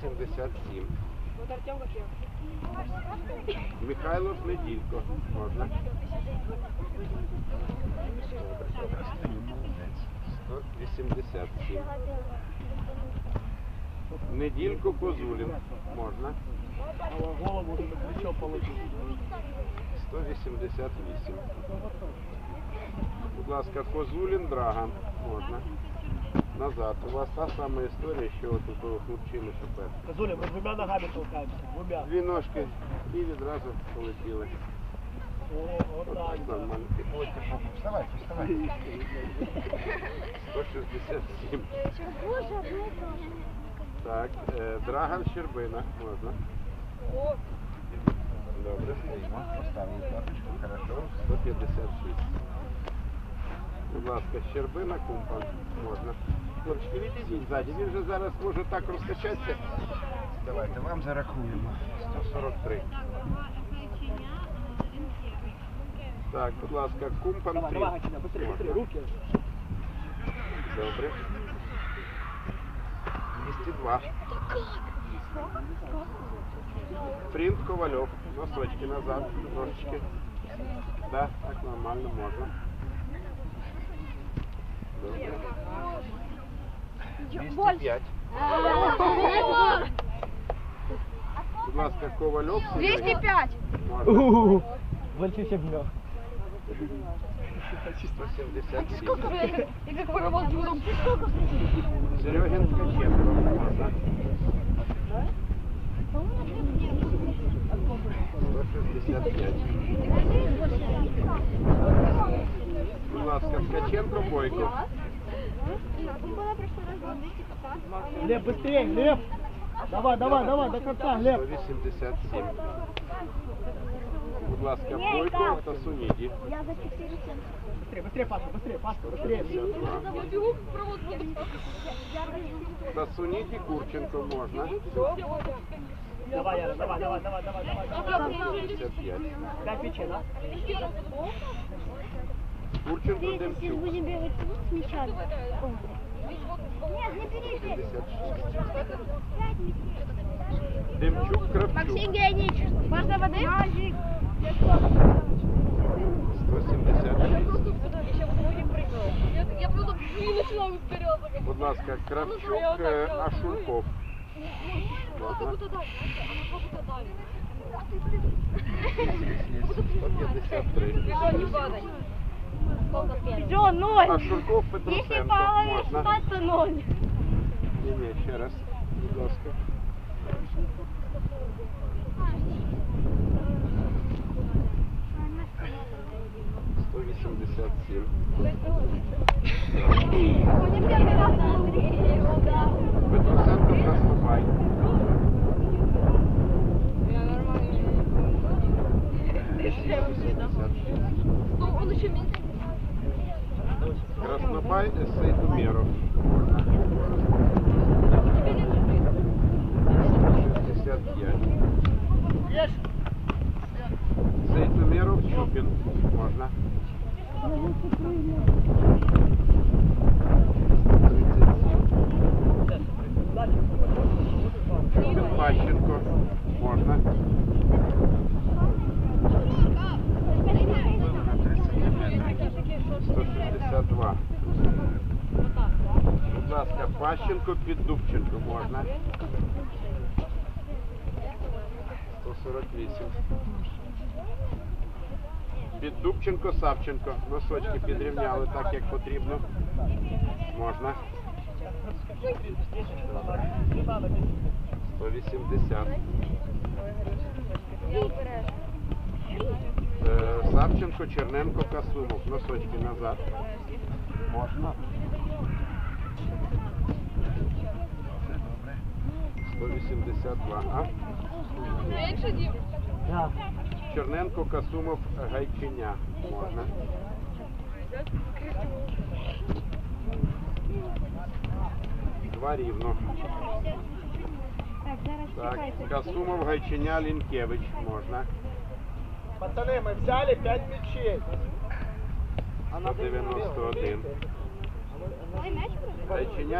77. Михайло Неділько. Можна. 187. Неділько Козулін. Можна. 188. Будь ласка, Козулін Драга Можна. Назад. У вас та сама історія, що от у того хлопчини, що перший. Козуля, мы двумя ногами толкаемся. Двумя. Дві ножки і відразу полетіли. О, вот От нормально. Вставайте, вставайте. 167. Так, е, Драган Щербина. Можна. Добре. Стоїмо, поставили карточку, хорошо. 156. Будь ласка, Щербина, Кумпан. Можна. Хлопчики, відійдіть ззаді. Він вже зараз може так розкачатися. Давайте, вам зарахуємо. 143. Так, будь ласка, Кумпан Давай, три. давай, Гатина, быстрее, быстрее, руки. Добре. 202. Принт Ковальов. Носочки назад. Ножички. Да, так нормально можна. Добре. 205. Будь ласка, Ковальов. Сергій. 205. Можна. Вальчися в нього. 177. И как поработать будем? Серегин Ткаченко. Можна. 165. Будь ласка, Ткаченко Бойко. Глеб, быстрее, Глеб. Давай, давай, давай, до конца, Глеб. 187. Будь ласка, Бойко та Суніді. Быстрее, быстрее, Паша, быстрее, Паша, быстрее. 52. Бегу, провод буду. Та Суніді Курченко можна. Давай, Яра, давай, давай, давай, давай, давай. 155. Дай печень, а? Курченко Демчук. будем бегать с мячами. Нет, не берите. 56. Демчук Кравчук. Максим Леонидович, можно воды? 176. Начинаю вперед. Будь ласка, Кравчук е, Ашурков. Как Можна. будто дальше, а как будто дальше. 153. Бежо, не падай. Джо, ноль. Ашурков Если Петрусенко. баллами Можна. спать, то ноль. Ні, ні, ще раз. Будь ласка. Сто вісімдесят сім. Петрусенко Краснобай Сейдумеров. Можна. 65. Сейдумеров Чупин. Можна. Ласка, Пащенко під Дубченко можна. 148. Під Дубченко, Савченко. Носочки підрівняли так, як потрібно. Можна. 180. Е, Савченко, Черненко, Касумов. Носочки назад. Можна. 182А. Черненко, Касумов, Гайчиня. Можна. Два рівно. Так, Касумов, Гайчиня, Лінкевич. Можна. Пацани, ми взяли 5 мячей. 191. Гайчиня.